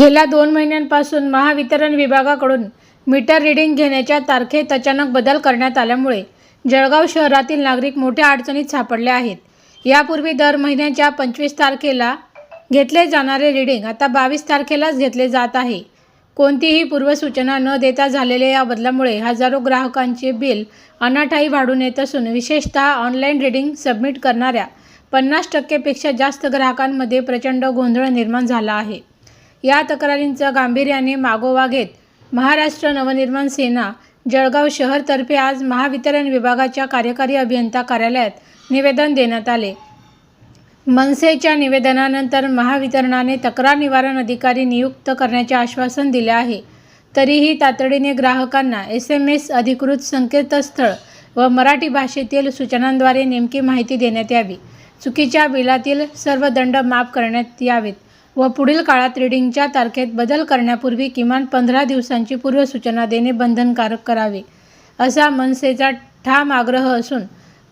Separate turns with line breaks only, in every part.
गेल्या दोन महिन्यांपासून महावितरण विभागाकडून मीटर रिडिंग घेण्याच्या तारखेत अचानक बदल करण्यात आल्यामुळे जळगाव शहरातील नागरिक मोठ्या अडचणीत सापडले आहेत. यापूर्वी दर महिन्याच्या पंचवीस तारखेला घेतले जाणारे रिडिंग आता बावीस तारखेलाच घेतले जात आहे. कोणतीही पूर्वसूचना न देता झालेल्या या बदलामुळे हजारो ग्राहकांचे बिल अनाठाई वाढून येत असून विशेषतः ऑनलाईन रिडिंग सबमिट करणाऱ्या पन्नास टक्केपेक्षा जास्त ग्राहकांमध्ये प्रचंड गोंधळ निर्माण झाला आहे. या तक्रारींचा गांभीर्याने मागोवा घेत महाराष्ट्र नवनिर्माण सेना जळगाव शहरतर्फे आज महावितरण विभागाच्या कार्यकारी अभियंता कार्यालयात निवेदन देण्यात आले. मनसेच्या निवेदनानंतर महावितरणाने तक्रार निवारण अधिकारी नियुक्त करण्याचे आश्वासन दिले आहे. तरीही तातडीने ग्राहकांना एस एम एस अधिकृत संकेतस्थळ व मराठी भाषेतील सूचनांद्वारे नेमकी माहिती देण्यात यावी. चुकीच्या बिलातील सर्व दंड माफ करण्यात यावेत. व पुढील काळात रिडिंगच्या तारखेत बदल करण्यापूर्वी किमान पंधरा दिवसांची पूर्वसूचना देणे बंधनकारक करावे असा मनसेचा ठाम आग्रह असून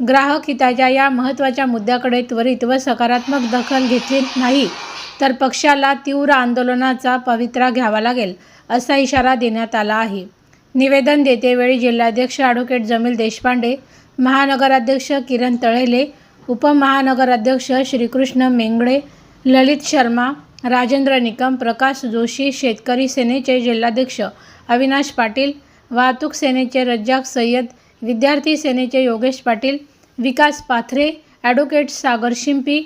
ग्राहक हिताच्या या महत्त्वाच्या मुद्द्याकडे त्वरित व सकारात्मक दखल घेतली नाही तर पक्षाला तीव्र आंदोलनाचा पवित्रा घ्यावा लागेल असा इशारा देण्यात आला आहे. निवेदन देतेवेळी जिल्हाध्यक्ष ॲडव्होकेट जमील देशपांडे महानगराध्यक्ष किरण तळेले उपमहानगराध्यक्ष श्रीकृष्ण मेंगडे ललित शर्मा राजेंद्र निकम प्रकाश जोशी शेतकरी सेनेचे जिल्हाध्यक्ष अविनाश पाटील वाहतूक सेनेचे रज्जाक सय्यद विद्यार्थी सेनेचे योगेश पाटील विकास पाथरे ॲडव्होकेट सागर शिंपी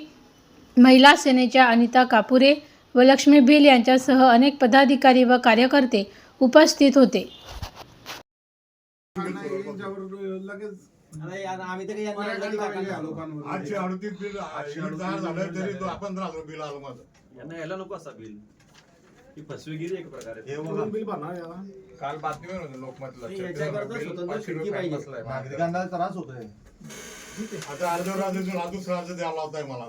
महिला सेनेच्या अनिता कापुरे व लक्ष्मी भिल यांच्यासह अनेक पदाधिकारी व कार्यकर्ते उपस्थित होते.
आम्ही तरी
आठशे अडतीस बिल झालं तरी तो पंधरा हजार बिल आलं माझं.
यांना यायला नको असा बिल. ही फसवेगिरी एक प्रकारे.
बिल भरणार याला.
काल बातमीवर होतं लोकमतला
नागरिकांना त्रास होतोय.
आता राज्यातून हा दुसरा राज्य द्यायला लावताय मला